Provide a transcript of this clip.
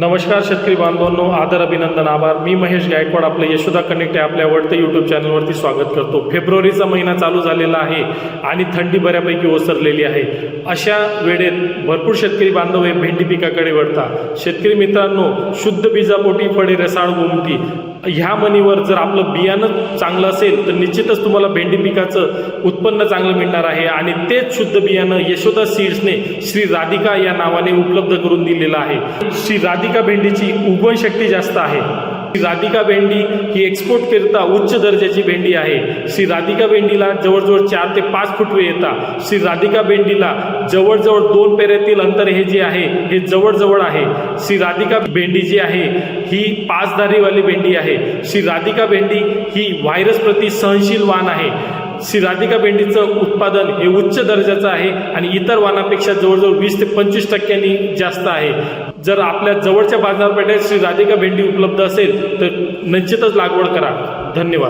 नमस्कार शेतकरी बांधवांनो आदर अभिनंदन आभार. मी महेश गायकवाड आपलं यशोदा कनेक्ट आहे आपल्या आवडत्या यूट्यूब चॅनलवरती स्वागत करतो. फेब्रुवारीचा महिना चालू झालेला आहे आणि थंडी बऱ्यापैकी ओसरलेली आहे. अशा वेळेत भरपूर शेतकरी बांधव हे भेंडी पिकाकडे वळतात. शेतकरी मित्रांनो शुद्ध बीजापोटी फळे रसाळ गोमटी ह्या मनीवर जर आपलं बियाणं चांगलं असेल तर निश्चितच तुम्हाला भेंडी पिकाचं उत्पन्न चांगलं मिळणार आहे. आणि तेच शुद्ध बियाणं यशोदा सीड्सने श्री राधिका या नावाने उपलब्ध करून दिलेलं आहे. श्री राधिका भेंडीची उगवण शक्ती जास्त आहे. श्री राधिका भेंडी ही एक्सपोर्ट करता उच्च दर्जाची भेंडी आहे. श्री राधिका भेंडीला जवळजवळ चार ते पाच फुटवे येतात श्री राधिका भेंडीला जवळजवळ दोन पेऱ्यातील अंतर हे जे आहे हे जवळजवळ आहे. श्री राधिका भेंडी जी आहे ही पाचदारीवाली भेंडी आहे. श्री राधिका भेंडी ही व्हायरस प्रति सहनशील वाण आहे. श्री राधिका भेंडीचं उत्पादन हे उच्च दर्जाचं आहे आणि इतर वाणापेक्षा जवळजवळ वीस ते पंचवीस टक्क्यांनी जास्त आहे. जर आपल्या जवळच्या बाजारपेठेत श्री राधिका भेंडी उपलब्ध असेल तर निश्चितच लागवड करा. धन्यवाद.